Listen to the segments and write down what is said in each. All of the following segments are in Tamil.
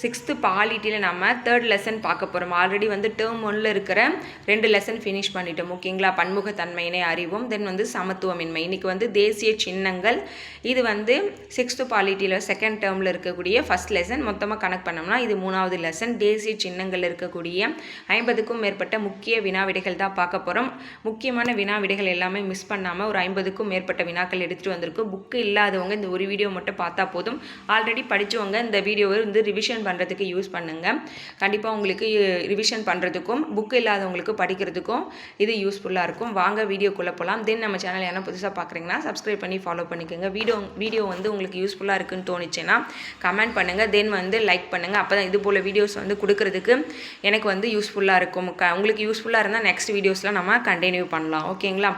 சிக்ஸ்த்து பாலிட்டியில் நம்ம தேர்ட் லெசன் பார்க்க போகிறோம் ஆல்ரெடி வந்து டேர்ம் ஒன்னில் இருக்கிற ரெண்டு லெசன் ஃபினிஷ் பண்ணிட்டோம். ஓகேங்களா? பன்முகத்தன்மையினை அறிவோம். தென் வந்து சமத்துவமின்மை. இன்றைக்கி வந்து தேசிய சின்னங்கள். இது வந்து சிக்ஸ்த்து பாலிட்டியில் செகண்ட் டேர்மில் இருக்கக்கூடிய ஃபஸ்ட் லெசன் மொத்தமாக கணக்கு பண்ணோம்னா இது மூணாவது லெசன் தேசிய சின்னங்கள் இருக்கக்கூடிய ஐம்பதுக்கும் மேற்பட்ட முக்கிய வினாவிடைகள் தான் பார்க்க போகிறோம் முக்கியமான வினாவிடைகள் எல்லாமே மிஸ் பண்ணாமல் ஒரு ஐம்பதுக்கும் மேற்பட்ட வினாக்கள் எடுத்துகிட்டு வந்திருக்கும். புக்கு இல்லாதவங்க இந்த ஒரு வீடியோ மட்டும் பார்த்தா போதும். ஆல்ரெடி படித்தவங்க இந்த வீடியோவை வந்து ரிவிஷன் பண்ணுறதுக்கு யூஸ் பண்ணுங்கள் கண்டிப்பாக உங்களுக்கு ரிவிஷன் பண்ணுறதுக்கும் புக் இல்லாதவங்களுக்கு படிக்கிறதுக்கும் இது யூஸ்ஃபுல்லாக இருக்கும். வாங்க வீடியோக்குள்ளே போகலாம் தென் நம்ம சேனல் யாரும் புதுசாக பார்க்குறீங்கன்னா சப்ஸ்கிரைப் பண்ணி ஃபாலோ பண்ணிக்கோங்க. வீடியோ வீடியோ வந்து உங்களுக்கு யூஸ்ஃபுல்லாக இருக்குன்னு தோணுச்சுன்னா கமெண்ட் பண்ணுங்கள் தென் வந்து லைக் பண்ணுங்கள் அப்போ தான் இது போல் வீடியோஸ் வந்து கொடுக்கறதுக்கு எனக்கு வந்து யூஸ்ஃபுல்லாக இருக்கும். க உங்களுக்கு யூஸ்ஃபுல்லாக இருந்தால் நெக்ஸ்ட் வீடியோஸில் நம்ம கண்டினியூ பண்ணலாம். ஓகேங்களா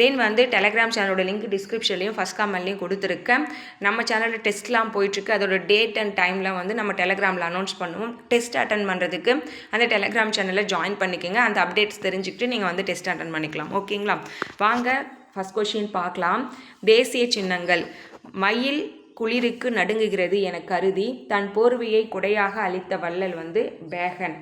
தென் வந்து டெலகிராம் சேனலோட லிங்க் டிஸ்கிரிப்ஷன்லையும் ஃபஸ்ட் காமெண்ட்லையும் கொடுத்துருக்கேன். நம்ம சேனலில் டெஸ்ட்லாம் போயிட்டுருக்கு. அதோட டேட் அண்ட் டைம்லாம் வந்து நம்ம டெலகிராமில் அனௌன்ஸ் பண்ணுவோம். டெஸ்ட் அட்டன் பண்ணுறதுக்கு அந்த டெலகிராம் சேனலில் ஜாயின் பண்ணிக்கோங்க. அந்த அப்டேட்ஸ் தெரிஞ்சுக்கிட்டு நீங்கள் வந்து டெஸ்ட் அட்டன் பண்ணிக்கலாம். ஓகேங்களா வாங்க ஃபஸ்ட் கொஷின் பார்க்கலாம். தேசிய சின்னங்கள். மயில் குளிருக்கு நடுங்குகிறது என கருதி தன் போர்வையை குடையாக அளித்த வள்ளல் வந்து பேகன்.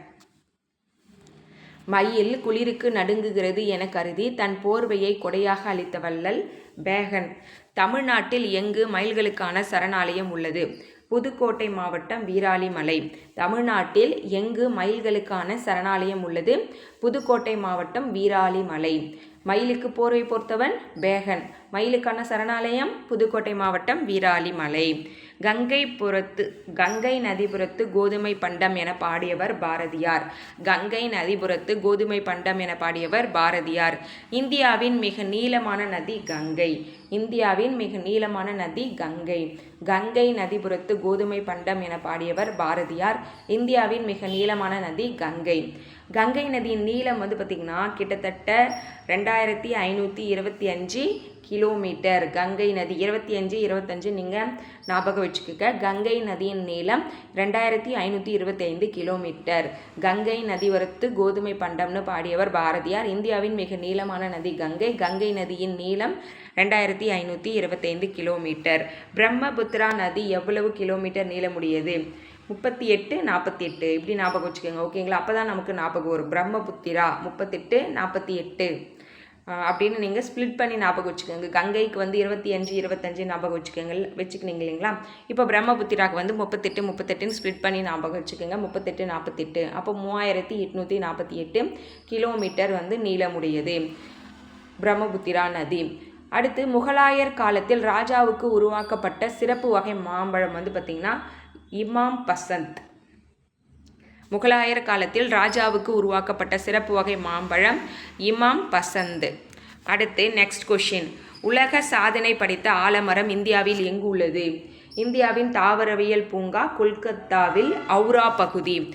மயில் குளிருக்கு நடுங்குகிறது என கருதி தன் போர்வையை கொடையாக அளித்த வள்ளல் பேகன் தமிழ்நாட்டில் எங்கு மயில்களுக்கான சரணாலயம் உள்ளது? புதுக்கோட்டை மாவட்டம் வீராளிமலை தமிழ்நாட்டில் எங்கு மயில்களுக்கான சரணாலயம் உள்ளது? புதுக்கோட்டை மாவட்டம் வீராளிமலை மயிலுக்கு போர்வை பொறுத்தவன் பேகன். மயிலுக்கான சரணாலயம் புதுக்கோட்டை மாவட்டம் வீராளிமலை கங்கைபுரத்து கங்கை நதிபுரத்து கோதுமை பண்டம் என பாடியவர் பாரதியார். கங்கை நதிபுரத்து கோதுமை பண்டம் என பாடியவர் பாரதியார். இந்தியாவின் மிக நீளமான நதி கங்கை. இந்தியாவின் மிக நீளமான நதி கங்கை. கங்கை நதிபுறத்து கோதுமை பண்டம் என பாடியவர் பாரதியார். இந்தியாவின் மிக நீளமான நதி கங்கை. கங்கை நதியின் நீளம் வந்து பார்த்திங்கன்னா கிட்டத்தட்ட ரெண்டாயிரத்தி ஐநூற்றி இருபத்தி அஞ்சு கிலோமீட்டர். கங்கை நதி இருபத்தி அஞ்சு இருபத்தஞ்சு நீங்கள் ஞாபகம் வச்சுக்கோங்க. கங்கை நதியின் நீளம் ரெண்டாயிரத்தி ஐநூற்றி இருபத்தி ஐந்து கிலோமீட்டர். கங்கை நதிவரத்து கோதுமை பண்டம்னு பாடியவர் பாரதியார். இந்தியாவின் மிக நீளமான நதி கங்கை. கங்கை நதியின் நீளம் ரெண்டாயிரத்தி ஐநூற்றி இருபத்தைந்து கிலோமீட்டர். பிரம்மபுத்திரா நதி எவ்வளவு கிலோமீட்டர் நீளமுடையது? முப்பத்தி எட்டு நாற்பத்தி எட்டு இப்படி ஞாபகம் வச்சுக்கோங்க ஓகேங்களா? அப்போ தான் நமக்கு ஞாபகம் வரும். பிரம்மபுத்திரா முப்பத்தெட்டு நாற்பத்தி எட்டு அப்படின்னு நீங்கள் ஸ்ப்ளிட் பண்ணி ஞாபகம் வச்சுக்கோங்க. கங்கைக்கு வந்து இருபத்தி அஞ்சு இருபத்தஞ்சு ஞாபகம் வச்சுக்கோங்க வச்சுக்கினீங்க இல்லைங்களா? இப்போ பிரம்மபுத்திராக்கு வந்து முப்பத்தெட்டு முப்பத்தெட்டுன்னு ஸ்ப்ளிட் பண்ணி ஞாபகம் வச்சுக்கோங்க. முப்பத்தெட்டு நாற்பத்தெட்டு அப்போ மூவாயிரத்தி எட்நூற்றி நாற்பத்தி எட்டு கிலோமீட்டர் வந்து நீளமுடையது. பிரம்மபுத்திரா நதி. அடுத்து முகலாயர் காலத்தில் ராஜாவுக்கு உருவாக்கப்பட்ட சிறப்பு வகை மாம்பழம் வந்து பார்த்திங்கன்னா இமாம் பசந்த். முகலாயர் காலத்தில் ராஜாவுக்கு உருவாக்கப்பட்ட சிறப்பு வகை மாம்பழம் இமாம் பசந்த். அடுத்து நெக்ஸ்ட் கொஷின் உலக சாதனை படைத்த ஆலமரம் இந்தியாவில் எங்கு உள்ளது? இந்தியாவின் தாவரவியல் பூங்கா கொல்கத்தாவில் ஔரா பகுதி.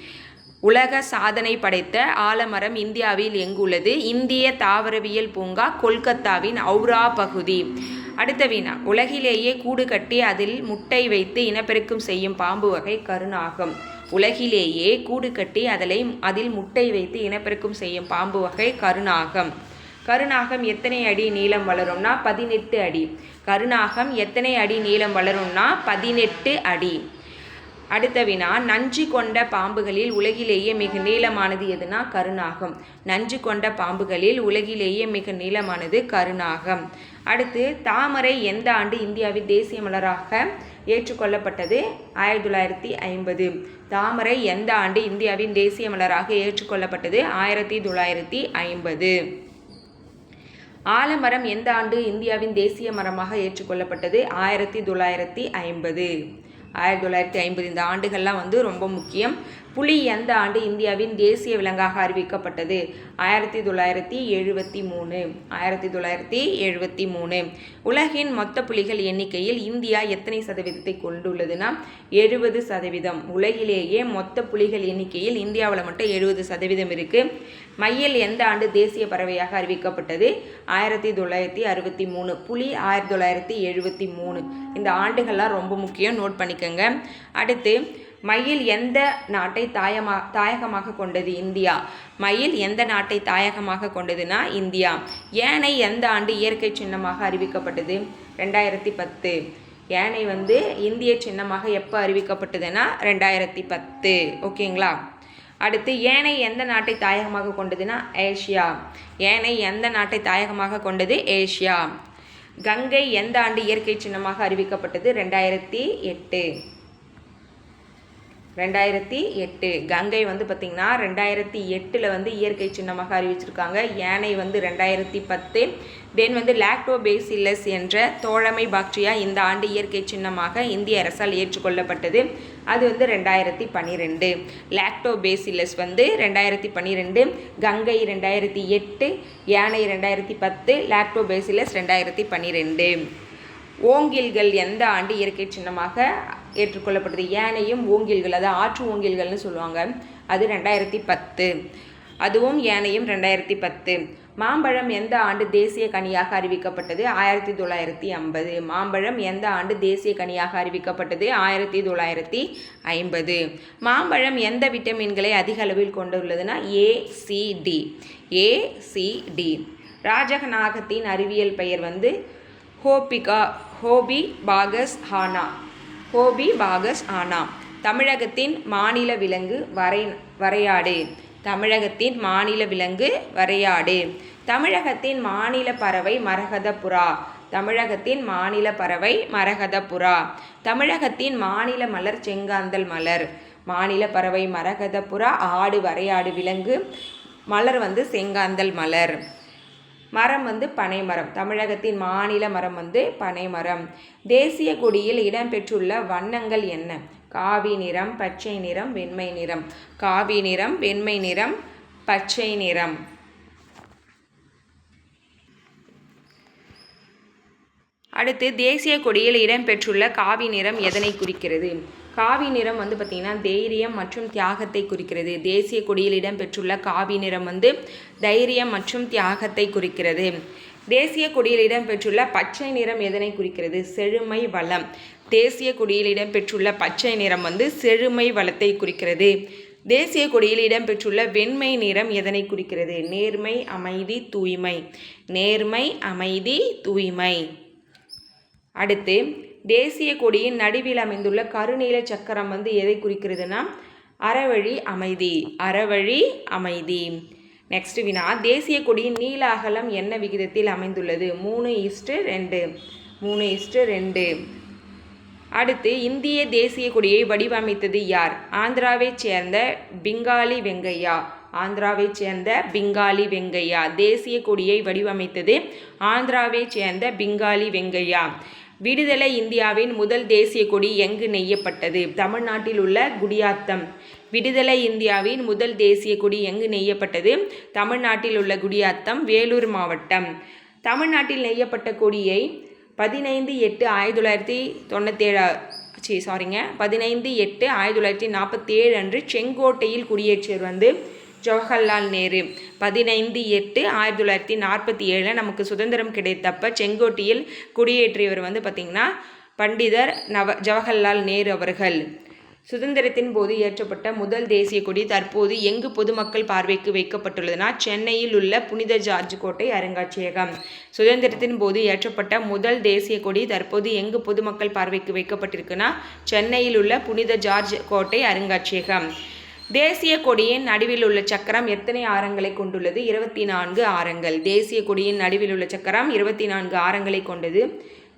உலக சாதனை படைத்த ஆலமரம் இந்தியாவில் எங்குள்ளது? இந்திய தாவரவியல் பூங்கா கொல்கத்தாவின் ஔரா பகுதி. அடுத்த வினா உலகிலேயே கூடு கட்டி அதில் முட்டை வைத்து இனப்பெருக்கம் செய்யும் பாம்பு வகை கருநாகம். உலகிலேயே கூடு கட்டி அதலை அதில் முட்டை வைத்து இனப்பெருக்கம் செய்யும் பாம்பு வகை கருநாகம். கருநாகம் எத்தனை அடி நீளம் வளரும்னா பதினெட்டு அடி. கருநாகம் எத்தனை அடி நீளம் வளரும்னா பதினெட்டு அடி. அடுத்த வினா நஞ்சு கொண்ட பாம்புகளில் உலகிலேயே மிக நீளமானது எதுனா கருநாகம். நஞ்சு கொண்ட பாம்புகளில் உலகிலேயே மிக நீளமானது கருநாகம். அடுத்து தாமரை எந்த ஆண்டு இந்தியாவில் தேசிய மலராக ஏற்றுக்கொள்ளப்பட்டது? ஆயிரத்தி தொள்ளாயிரத்தி ஐம்பது. தாமரை எந்த ஆண்டு இந்தியாவின் தேசிய மலராக ஏற்றுக்கொள்ளப்பட்டது? ஆயிரத்தி தொள்ளாயிரத்தி ஐம்பது. ஆலமரம் எந்த ஆண்டு இந்தியாவின் தேசிய மரமாக ஏற்றுக்கொள்ளப்பட்டது? ஆயிரத்தி தொள்ளாயிரத்தி ஐம்பது. ஆயிரத்தி தொள்ளாயிரத்தி ஐம்பது இந்த ஆண்டுகள்லாம் வந்து ரொம்ப முக்கியம். புலி எந்த ஆண்டு இந்தியாவின் தேசிய விலங்காக அறிவிக்கப்பட்டது? ஆயிரத்தி தொள்ளாயிரத்தி எழுபத்தி மூணு. ஆயிரத்தி தொள்ளாயிரத்தி எழுபத்தி மூணு. உலகின் மொத்த புலிகள் எண்ணிக்கையில் இந்தியா எத்தனை சதவீதத்தை கொண்டுள்ளதுன்னா எழுபது சதவீதம். உலகிலேயே மொத்த புலிகள் எண்ணிக்கையில் இந்தியாவில் மட்டும் எழுபது சதவீதம் இருக்குது மையல் எந்த ஆண்டு தேசிய பறவையாக அறிவிக்கப்பட்டது? ஆயிரத்தி தொள்ளாயிரத்தி அறுபத்தி மூணு. புலி ஆயிரத்தி தொள்ளாயிரத்தி எழுபத்தி மூணு. இந்த ஆண்டுகள்லாம் ரொம்ப முக்கியம். நோட் பண்ணிக்கோங்க. அடுத்து மயில் எந்த நாட்டை தாயமா தாயகமாக கொண்டது? இந்தியா. மயில் எந்த நாட்டை தாயகமாக கொண்டதுன்னா இந்தியா. யானை எந்த ஆண்டு இயற்கை சின்னமாக அறிவிக்கப்பட்டது? ரெண்டாயிரத்தி பத்து. யானை வந்து இந்திய சின்னமாக எப்போ அறிவிக்கப்பட்டதுன்னா ரெண்டாயிரத்தி பத்து. ஓகேங்களா? அடுத்து ஏனை எந்த நாட்டை தாயகமாக கொண்டதுன்னா ஏஷியா ஏனை எந்த நாட்டை தாயகமாக கொண்டது? ஏஷியா கங்கை எந்த ஆண்டு இயற்கை சின்னமாக அறிவிக்கப்பட்டது? ரெண்டாயிரத்தி எட்டு. ரெண்டாயிரத்தி எட்டு. கங்கை வந்து பார்த்திங்கன்னா ரெண்டாயிரத்தி எட்டில் வந்து இயற்கை சின்னமாக அறிவிச்சிருக்காங்க. யானை வந்து ரெண்டாயிரத்தி பத்து. தென் வந்து லாக்டோபேசில்லஸ் என்ற தோழமை பாக்டீரியா இந்த ஆண்டு இயற்கை சின்னமாக இந்திய அரசால் ஏற்றுக்கொள்ளப்பட்டது. அது வந்து ரெண்டாயிரத்தி பன்னிரெண்டு. லாக்டோபேசில்லஸ் வந்து ரெண்டாயிரத்தி பன்னிரெண்டு. கங்கை ரெண்டாயிரத்தி எட்டு. யானை ரெண்டாயிரத்தி பத்து. லாக்டோபேசில்லஸ் ரெண்டாயிரத்தி பன்னிரெண்டு. ஓங்கில்கள் எந்த ஆண்டு இயற்கை சின்னமாக ஏற்றுக்கொள்ளப்பட்டது. யானையும் ஓங்கில்கள் அதாவது ஆற்று ஓங்கில்கள்னு சொல்லுவாங்க. அது ரெண்டாயிரத்தி பத்து. அதுவும் யானையும் ரெண்டாயிரத்தி பத்து. மாம்பழம் எந்த ஆண்டு தேசிய கனியாக அறிவிக்கப்பட்டது? ஆயிரத்தி தொள்ளாயிரத்தி ஐம்பது. மாம்பழம் எந்த ஆண்டு தேசிய கனியாக அறிவிக்கப்பட்டது? ஆயிரத்தி தொள்ளாயிரத்தி ஐம்பது. மாம்பழம் எந்த விட்டமின்களை அதிக அளவில் கொண்டுள்ளதுன்னா? ஏசிடி ஏசிடி ராஜகநாகத்தின் அறிவியல் பெயர் வந்து ஹோபிகா ஹோபி பாகஸ் ஹானா. ஹோபி பாகஸ் ஆனா. தமிழகத்தின் மாநில விலங்கு வரை வரையாடு. தமிழகத்தின் மாநில விலங்கு வரையாடு. தமிழகத்தின் மாநில பறவை மரகத புறா தமிழகத்தின் மாநில பறவை மரகத புறா தமிழகத்தின் மாநில மலர் செங்காந்தல் மலர். மாநில பறவை மரகத புறா ஆடு வரையாடு விலங்கு. மலர் வந்து செங்காந்தல் மலர். மரம் வந்து பனைமரம். தமிழகத்தின் மாநில மரம் வந்து பனைமரம். தேசிய கொடியில் இடம்பெற்றுள்ள வண்ணங்கள் என்ன? காவி நிறம் பச்சை நிறம் வெண்மை நிறம். காவி நிறம் வெண்மை நிறம் பச்சை நிறம். அடுத்து தேசிய கொடியில் இடம்பெற்றுள்ள காவி நிறம் எதனை குறிக்கிறது? காவி நிறம் வந்து பார்த்திங்கன்னா தைரியம் மற்றும் தியாகத்தை குறிக்கிறது. தேசிய கொடியில் இடம்பெற்றுள்ள காவி நிறம் வந்து தைரியம் மற்றும் தியாகத்தை குறிக்கிறது. தேசிய கொடியில் இடம்பெற்றுள்ள பச்சை நிறம் எதனை குறிக்கிறது? செழுமை வளம். தேசிய கொடியில் இடம்பெற்றுள்ள பச்சை நிறம் வந்து செழுமை வளத்தை குறிக்கிறது. தேசிய கொடியில் இடம்பெற்றுள்ள வெண்மை நிறம் எதனை குறிக்கிறது? நேர்மை அமைதி தூய்மை. நேர்மை அமைதி தூய்மை. அடுத்து தேசிய கொடியின் நடுவில் அமைந்துள்ள கருநீல சக்கரம் வந்து எதை குறிக்கிறதுனா? அறவழி அமைதி அறவழி அமைதி. நெக்ஸ்ட் வினா தேசிய கொடியின் நீல அகலம் என்ன விகிதத்தில் அமைந்துள்ளது? மூணு இஸ்டு ரெண்டு மூணு இஸ்டு ரெண்டு. அடுத்து இந்திய தேசிய கொடியை வடிவமைத்தது யார்? ஆந்திராவைச் சேர்ந்த பிங்காலி வெங்கையா. ஆந்திராவைச் சேர்ந்த பிங்காலி வெங்கையா. தேசிய கொடியை வடிவமைத்தது ஆந்திராவைச் சேர்ந்த பிங்காலி வெங்கையா. விடுதலை இந்தியாவின் முதல் தேசிய கொடி எங்கு நெய்யப்பட்டது? தமிழ்நாட்டில் உள்ள குடியாத்தம். விடுதலை இந்தியாவின் முதல் தேசிய கொடி எங்கு நெய்யப்பட்டது? தமிழ்நாட்டில் உள்ள குடியாத்தம் வேலூர் மாவட்டம். தமிழ்நாட்டில் நெய்யப்பட்ட கொடியை பதினைந்து எட்டு ஆயிரத்தி தொள்ளாயிரத்தி தொண்ணூற்றேழா சரி சாரிங்க பதினைந்து எட்டு ஆயிரத்தி தொள்ளாயிரத்தி நாற்பத்தி ஏழு அன்று செங்கோட்டையில் குடியேற்றியவர் வந்து ஜவஹர்லால் நேரு. பதினைந்து எட்டு ஆயிரத்தி தொள்ளாயிரத்தி நாற்பத்தி ஏழில் நமக்கு சுதந்திரம் கிடைத்தப்ப செங்கோட்டியில் குடியேற்றியவர் வந்து பார்த்திங்கன்னா பண்டிதர் நவ ஜவஹர்லால் நேரு அவர்கள். சுதந்திரத்தின் போது ஏற்றப்பட்ட முதல் தேசிய கொடி தற்போது எங்கு பொதுமக்கள் பார்வைக்கு வைக்கப்பட்டுள்ளதுன்னா சென்னையில் உள்ள புனித ஜார்ஜ் கோட்டை அருங்காட்சியகம். சுதந்திரத்தின் போது ஏற்றப்பட்ட முதல் தேசிய கொடி தற்போது எங்கு பொதுமக்கள் பார்வைக்கு வைக்கப்பட்டிருக்குன்னா சென்னையில் உள்ள புனித ஜார்ஜ் கோட்டை அருங்காட்சியகம். தேசிய கொடியின் நடுவில் உள்ள சக்கரம் எத்தனை ஆரங்களை கொண்டுள்ளது? இருபத்தி நான்கு ஆரங்கள். தேசிய கொடியின் நடுவில் உள்ள சக்கரம் இருபத்தி நான்கு ஆரங்களை கொண்டது.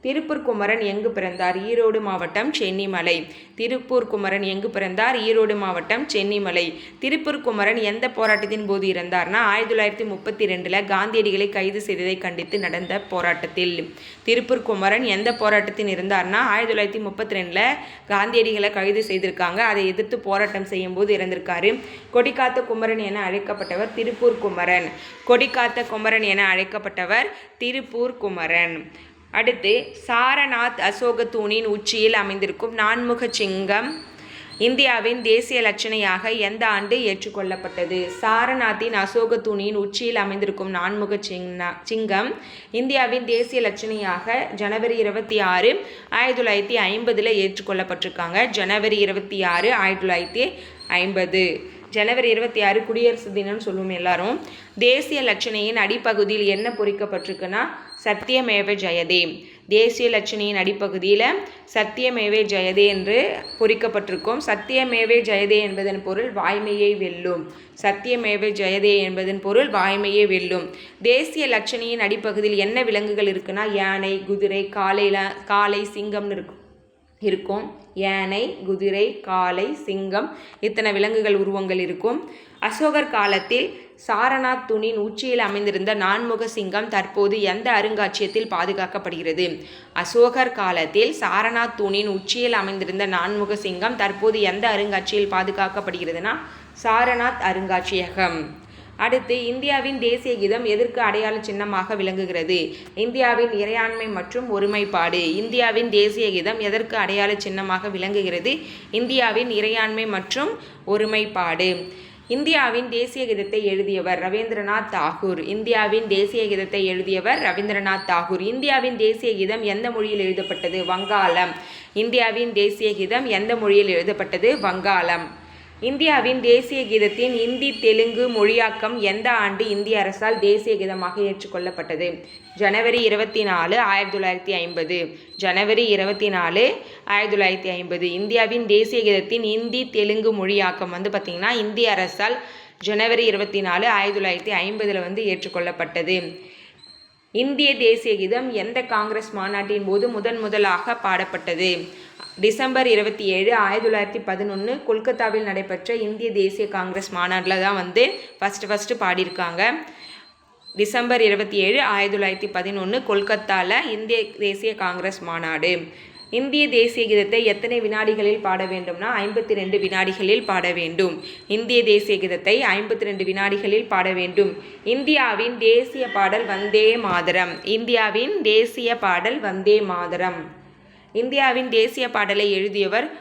திருப்பூர் குமரன் எங்கு பிறந்தார்? ஈரோடு மாவட்டம் சென்னிமலை. திருப்பூர் குமரன் எங்கு பிறந்தார்? ஈரோடு மாவட்டம் சென்னிமலை. திருப்பூர் குமரன் எந்த போராட்டத்தின் போது இறந்தார்னா ஆயிரத்தி தொள்ளாயிரத்தி முப்பத்தி ரெண்டில் காந்தியடிகளை கைது செய்ததை கண்டித்து நடந்த போராட்டத்தில். திருப்பூர் குமரன் எந்த போராட்டத்தில் இருந்தார்னா ஆயிரத்தி தொள்ளாயிரத்தி முப்பத்தி ரெண்டில் காந்தியடிகளை கைது செய்திருக்காங்க. அதை எதிர்த்து போராட்டம் செய்யும் போது இறந்திருக்காரு. கொடிக்காத்த குமரன் என அழைக்கப்பட்டவர் திருப்பூர் குமரன் கொடிக்காத்த குமரன் என அழைக்கப்பட்டவர் திருப்பூர் குமரன் அடுத்து சாரநாத் அசோக தூணின் உச்சியில் அமைந்திருக்கும் நான்முக சிங்கம் இந்தியாவின் தேசிய லட்சணையாக எந்த ஆண்டு ஏற்றுக்கொள்ளப்பட்டது? சாரநாத்தின் அசோக தூணின் உச்சியில் அமைந்திருக்கும் நான்முக சிங்னா சிங்கம் இந்தியாவின் தேசிய லட்சணையாக ஜனவரி இருபத்தி ஆறு ஆயிரத்தி தொள்ளாயிரத்தி ஐம்பதில் ஏற்றுக்கொள்ளப்பட்டிருக்காங்க. ஜனவரி இருபத்தி ஆறு ஆயிரத்தி தொள்ளாயிரத்தி ஐம்பது. ஜனவரி இருபத்தி ஆறு குடியரசு தினம்னு சொல்லுவோம் எல்லாரும். தேசிய லட்சணையின் அடிப்பகுதியில் என்ன பொறிக்கப்பட்டிருக்குன்னா சத்தியமேவ ஜெயதே. தேசிய லட்சணையின் அடிப்பகுதியில் சத்தியமேவே ஜெயதே என்று பொறிக்கப்பட்டிருக்கும். சத்தியமேவே ஜெயதே என்பதன் பொருள் வாய்மையை வெல்லும். சத்தியமேவே ஜெயதே என்பதன் பொருள் வாய்மையை வெல்லும். தேசிய லட்சணையின் அடிப்பகுதியில் என்ன விலங்குகள் இருக்குன்னா யானை குதிரை காலையில் காலை சிங்கம்னு இருக்கும். இருக்கும். யானை குதிரை காளை சிங்கம் இத்தனை விலங்குகள் உருவங்கள் இருக்கும். அசோகர் காலத்தில் சாரநாத் தூணின் உச்சியில் அமைந்திருந்த நான்முக சிங்கம் தற்போது எந்த அருங்காட்சியகத்தில் பாதுகாக்கப்படுகிறது? அசோகர் காலத்தில் சாரநாத் தூணின் உச்சியில் அமைந்திருந்த நான்முக சிங்கம் தற்போது எந்த அருங்காட்சியில் பாதுகாக்கப்படுகிறதுனா சாரநாத் அருங்காட்சியகம். அடுத்து இந்தியாவின் தேசிய கீதம் எதற்கு அடையாள சின்னமாக விளங்குகிறது. இந்தியாவின் இறையாண்மை மற்றும் ஒருமைப்பாடு. இந்தியாவின் தேசிய கீதம் எதற்கு அடையாள சின்னமாக விளங்குகிறது? இந்தியாவின் இறையாண்மை மற்றும் ஒருமைப்பாடு. இந்தியாவின் தேசிய கீதத்தை எழுதியவர் ரவீந்திரநாத் தாகூர். இந்தியாவின் தேசிய கீதத்தை எழுதியவர் ரவீந்திரநாத் தாகூர். இந்தியாவின் தேசிய கீதம் எந்த மொழியில் எழுதப்பட்டது? வங்காளம். இந்தியாவின் தேசிய கீதம் எந்த மொழியில் எழுதப்பட்டது? வங்காளம். இந்தியாவின் தேசிய கீதத்தின் இந்தி தெலுங்கு மொழியாக்கம் எந்த ஆண்டு இந்திய அரசால் தேசிய கீதமாக ஏற்றுக்கொள்ளப்பட்டது? ஜனவரி இருபத்தி நாலு ஆயிரத்தி தொள்ளாயிரத்தி ஐம்பது. ஜனவரி இருபத்தி நாலு ஆயிரத்தி தொள்ளாயிரத்தி ஐம்பது. இந்தியாவின் தேசிய கீதத்தின் இந்தி தெலுங்கு மொழியாக்கம் வந்து பார்த்திங்கன்னா இந்திய அரசால் ஜனவரி இருபத்தி நாலு ஆயிரத்தி தொள்ளாயிரத்தி ஐம்பதில் வந்து ஏற்றுக்கொள்ளப்பட்டது. இந்திய தேசிய கீதம் எந்த காங்கிரஸ் மாநாட்டின் போது முதன் முதலாக பாடப்பட்டது? டிசம்பர் இருபத்தி ஏழு ஆயிரத்தி தொள்ளாயிரத்தி பதினொன்று கொல்கத்தாவில் நடைபெற்ற இந்திய தேசிய காங்கிரஸ் மாநாட்டில் தான் வந்து ஃபஸ்ட்டு ஃபஸ்ட்டு பாடியிருக்காங்க. டிசம்பர் இருபத்தி ஏழு ஆயிரத்தி தொள்ளாயிரத்தி பதினொன்று கொல்கத்தாவில் இந்திய தேசிய காங்கிரஸ் மாநாடு. இந்திய தேசிய கீதத்தை எத்தனை வினாடிகளில் பாட வேண்டும்னா ஐம்பத்தி ரெண்டு வினாடிகளில் பாட வேண்டும். இந்திய தேசிய கீதத்தை ஐம்பத்தி ரெண்டு வினாடிகளில் பாட வேண்டும். இந்தியாவின் தேசிய பாடல் வந்தே மாதரம். இந்தியாவின் தேசிய பாடல் வந்தே மாதரம். இந்தியாவின் தேசிய பாடலை எழுதியவர்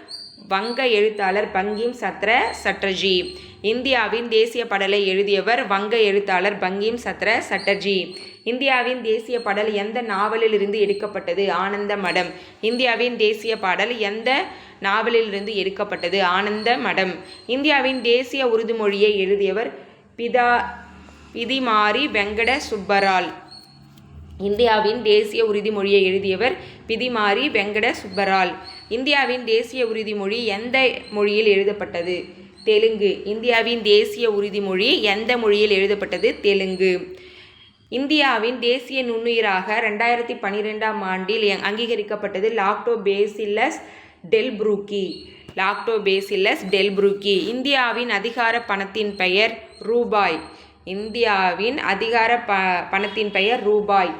வங்க எழுத்தாளர் பங்கிம் சத்ர சட்டர்ஜி. இந்தியாவின் தேசிய பாடலை எழுதியவர் வங்க எழுத்தாளர் பங்கிம் சத்ர சட்டர்ஜி. இந்தியாவின் தேசிய பாடல் எந்த நாவலில் இருந்து எடுக்கப்பட்டது? ஆனந்த மடம். இந்தியாவின் தேசிய பாடல் எந்த நாவலில் இருந்து எடுக்கப்பட்டது? ஆனந்த மடம். இந்தியாவின் தேசிய உறுதிமொழியை எழுதியவர் பிதா பிதிமாரி வெங்கட சுப்பரால். இந்தியாவின் தேசிய உறுதிமொழியை எழுதியவர் பிதிமாரி வெங்கட சுப்பரால் இந்தியாவின் தேசிய உறுதிமொழி எந்த மொழியில் எழுதப்பட்டது? தெலுங்கு. இந்தியாவின் தேசிய உறுதிமொழி எந்த மொழியில் எழுதப்பட்டது? தெலுங்கு. இந்தியாவின் தேசிய நுண்ணுயிராக ரெண்டாயிரத்தி பன்னிரெண்டாம் ஆண்டில் அங்கீகரிக்கப்பட்டது லாக்டோ பேசில்லஸ் டெல்ப்ரூக்கி. லாக்டோ பேசில்லஸ் டெல்ப்ரூக்கி. இந்தியாவின் அதிகார பணத்தின் பெயர் ரூபாய். இந்தியாவின் அதிகார ப பணத்தின் பெயர் ரூபாய்.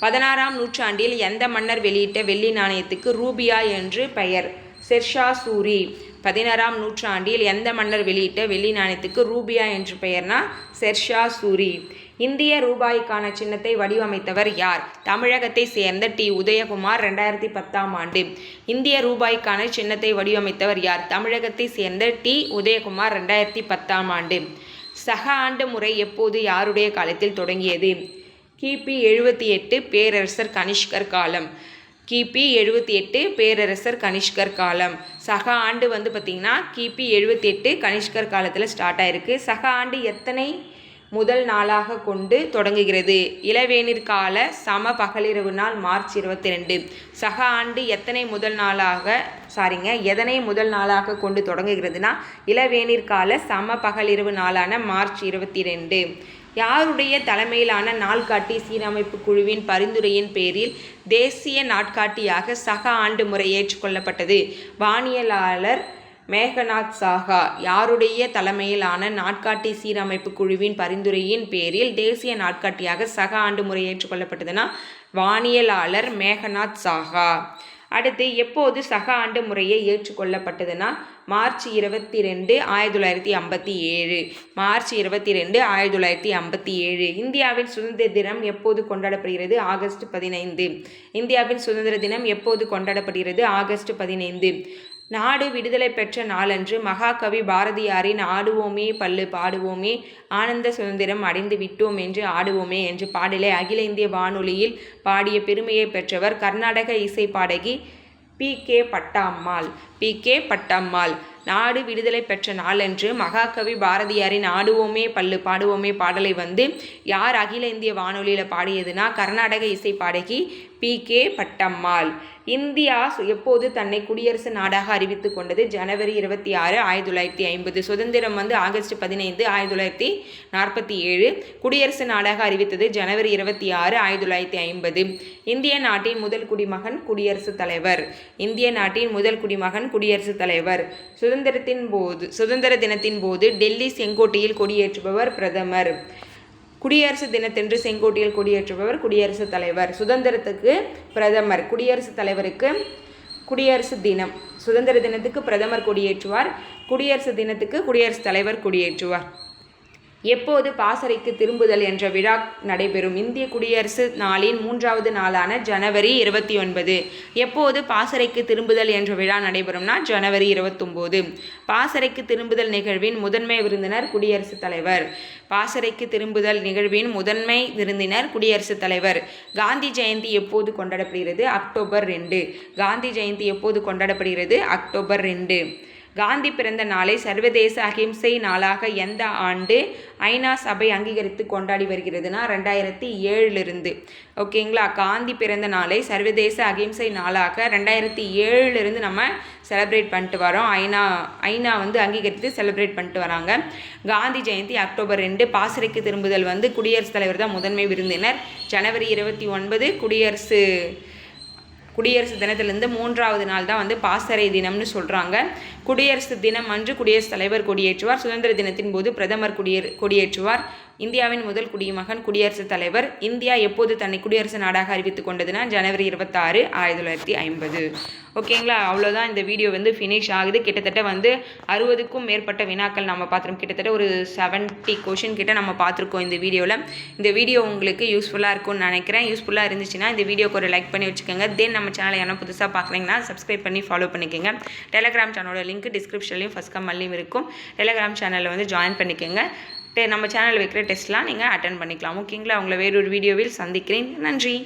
பதினாறாம் நூற்றாண்டில் எந்த மன்னர் வெளியிட்ட வெள்ளி நாணயத்துக்கு ரூபியா என்று பெயர்? செர்ஷா சூரி பதினாறாம் நூற்றாண்டில் எந்த மன்னர் வெளியிட்ட வெள்ளி நாணயத்துக்கு ரூபியா என்று பெயர்னா செர்ஷா சூரி இந்திய ரூபாய்க்கான சின்னத்தை வடிவமைத்தவர் யார்? தமிழகத்தை சேர்ந்த டி. உதயகுமார் ரெண்டாயிரத்தி பத்தாம் ஆண்டு. இந்திய ரூபாய்க்கான சின்னத்தை வடிவமைத்தவர் யார்? தமிழகத்தை சேர்ந்த டி. உதயகுமார் ரெண்டாயிரத்தி பத்தாம் ஆண்டு. சக ஆண்டு முறை எப்போது யாருடைய காலத்தில் தொடங்கியது? கிபி எழுபத்தி எட்டு பேரரசர் கனிஷ்கர் காலம். கிபி எழுபத்தி எட்டு பேரரசர் கனிஷ்கர் காலம். சக ஆண்டு வந்து பார்த்திங்கன்னா கிபி எழுபத்தி எட்டு கனிஷ்கர் காலத்தில் ஸ்டார்ட் ஆயிருக்கு. சக ஆண்டு எத்தனை முதல் நாளாக கொண்டு தொடங்குகிறது. இளவேனிற் கால சம பகலிரவு நாள் மார்ச் இருபத்தி ரெண்டு சக ஆண்டு எத்தனை முதல் நாளாக சாரிங்க எதனை முதல் நாளாக கொண்டு தொடங்குகிறதுனா இளவேனிற் கால சம பகலிரவு நாளான மார்ச் இருபத்தி ரெண்டு யாருடைய தலைமையிலான நாள்காட்டி சீரமைப்பு குழுவின் பரிந்துரையின் பேரில் தேசிய நாட்காட்டியாக சக ஆண்டு முறை ஏற்றுக்கொள்ளப்பட்டது. வானியலாளர் மேகநாத் சாகா யாருடைய தலைமையிலான நாட்காட்டி சீரமைப்பு குழுவின் பரிந்துரையின் பேரில் தேசிய நாட்காட்டியாக சக ஆண்டு முறை ஏற்றுக்கொள்ளப்பட்டதுன்னா வானியலாளர் மேகநாத் சாகா. அடுத்து எப்போது சக ஆண்டு முறையை ஏற்றுக்கொள்ளப்பட்டதுன்னா மார்ச் இருபத்தி ரெண்டு ஆயிரத்தி தொள்ளாயிரத்தி ஐம்பத்தி ஏழு. மார்ச் இருபத்தி ரெண்டு ஆயிரத்தி தொள்ளாயிரத்தி ஐம்பத்தி ஏழு. இந்தியாவின் சுதந்திர தினம் எப்போது கொண்டாடப்படுகிறது? ஆகஸ்ட் பதினைந்து. இந்தியாவின் சுதந்திர தினம் எப்போது கொண்டாடப்படுகிறது? ஆகஸ்ட் பதினைந்து. நாடு விடுதலை பெற்ற நாளன்று மகாகவி பாரதியாரின் ஆடுவோமே பல்லு பாடுவோமே ஆனந்த சுதந்திரம் அடைந்து விட்டோம் என்று ஆடுவோமே என்று பாடலை அகில இந்திய வானொலியில் பாடிய பெருமையை பெற்றவர் கர்நாடக இசை பாடகி P. K. Pattammal. P. K. Pattammal. நாடு விடுதலை பெற்ற நாளன்று மகாகவி பாரதியாரின் ஆடுவோமே பல்லு பாடுவோமே பாடலை வந்து யார் அகில இந்திய வானொலியில் பாடியதுன்னா கர்நாடக இசை பாடகி பி. கே. பட்டம்மாள். இந்தியா எப்போது தன்னை குடியரசு நாடாக அறிவித்து கொண்டது? ஜனவரி இருபத்தி ஆறு ஆயிரத்தி தொள்ளாயிரத்தி ஐம்பது. சுதந்திரம் வந்து ஆகஸ்ட் பதினைந்து ஆயிரத்தி தொள்ளாயிரத்தி நாற்பத்தி ஏழு. குடியரசு நாடாக அறிவித்தது ஜனவரி இருபத்தி ஆறு ஆயிரத்தி தொள்ளாயிரத்தி ஐம்பது. இந்திய நாட்டின் முதல் குடிமகன் குடியரசுத் தலைவர். இந்திய நாட்டின் முதல் குடிமகன் குடியரசுத் தலைவர். சுதந்திரத்தின் போது சுதந்திர தினத்தின் போது டெல்லி செங்கோட்டையில் கொடியேற்றுபவர் பிரதமர். குடியரசு தினத்தன்று செங்கோட்டையில் கொடியேற்றுபவர் குடியரசுத் தலைவர். சுதந்திரத்துக்கு பிரதமர் குடியரசுத் தலைவருக்கு குடியரசு தினம். சுதந்திர தினத்துக்கு பிரதமர் கொடியேற்றுவார் குடியரசு தினத்துக்கு குடியரசுத் தலைவர் கொடியேற்றுவார். எப்போது பாசறைக்கு திரும்புதல் என்ற விழா நடைபெறும்? இந்திய குடியரசு நாளின் மூன்றாவது நாளான ஜனவரி இருபத்தி ஒன்பது. எப்போது பாசறைக்கு திரும்புதல் என்ற விழா நடைபெறும்னா ஜனவரி இருபத்தொம்போது. பாசறைக்கு திரும்புதல் நிகழ்வின் முதன்மை விருந்தினர் குடியரசுத் தலைவர். பாசறைக்கு திரும்புதல் நிகழ்வின் முதன்மை விருந்தினர் குடியரசுத் தலைவர். காந்தி ஜெயந்தி எப்போது கொண்டாடப்படுகிறது? அக்டோபர் ரெண்டு. காந்தி ஜெயந்தி எப்போது கொண்டாடப்படுகிறது? அக்டோபர் ரெண்டு. காந்தி பிறந்த நாளை சர்வதேச அகிம்சை நாளாக எந்த ஆண்டு ஐநா சபை அங்கீகரித்து கொண்டாடி வருகிறதுனா ரெண்டாயிரத்தி ஏழிலிருந்து. ஓகேங்களா? காந்தி பிறந்த நாளை சர்வதேச அகிம்சை நாளாக ரெண்டாயிரத்தி ஏழுலேருந்து நம்ம செலிப்ரேட் பண்ணிட்டு வரோம். ஐநா ஐநா வந்து அங்கீகரித்து செலிப்ரேட் பண்ணிட்டு வராங்க. காந்தி ஜெயந்தி அக்டோபர் ரெண்டு பாசறைக்கு திரும்புதல் வந்து குடியரசுத் தலைவர் தான் முதன்மை விருந்தினர். ஜனவரி இருபத்தி ஒன்பது குடியரசு குடியரசு தினத்திலிருந்து மூன்றாவது நாள் தான் வந்து பாசறை தினம்னு சொல்கிறாங்க குடியரசு தினம் அன்று குடியரசுத் தலைவர் கொடியேற்றுவார். சுதந்திர தினத்தின் போது பிரதமர் குடியே கொடியேற்றுவார். இந்தியாவின் முதல் குடிமகன் குடியரசுத் தலைவர். இந்தியா எப்போது தன்னை குடியரசு நாடாக அறிவித்துக் கொண்டதுன்னா ஜனவரி இருபத்தாறு ஆயிரத்தி தொள்ளாயிரத்தி ஐம்பது. ஓகேங்களா அவ்வளோதான் இந்த வீடியோ வந்து ஃபினிஷ் ஆகுது. கிட்டத்தட்ட வந்து அறுபதுக்கும் மேற்பட்ட வினாக்கள் நம்ம பார்த்துருக்கோம். கிட்டத்தட்ட ஒரு செவன்ட்டி கொஷின் கிட்ட நம்ம பார்த்துருக்கோம் இந்த வீடியோவில் இந்த வீடியோ உங்களுக்கு யூஸ்ஃபுல்லாக இருக்கும்னு நினைக்கிறேன். யூஸ்ஃபுல்லாக இருந்துச்சுன்னா இந்த வீடியோக்கு ஒரு லைக் பண்ணி வச்சுக்கோங்க. தென் நம்ம சேனலை என்ன புதுசாக பார்க்குறீங்கன்னா சப்ஸ்கிரைப் பண்ணி ஃபாலோ பண்ணிக்கோங்க. டெலகிராம் சேனலோட லிங்க் டிஸ்கிரிப்ஷன்லையும் ஃபஸ்ட் கம்மல்லையும் இருக்கும். டெலகிராம் சேனலில் வந்து ஜாயின் பண்ணிக்கோங்க. நம்ம சேனல் வைக்கிற டெஸ்ட்லாம் நீங்கள் அட்டன் பண்ணிக்கலாம். ஓகேங்களா? உங்களை வேறொரு வீடியோவில் சந்திக்கிறேன். நன்றி.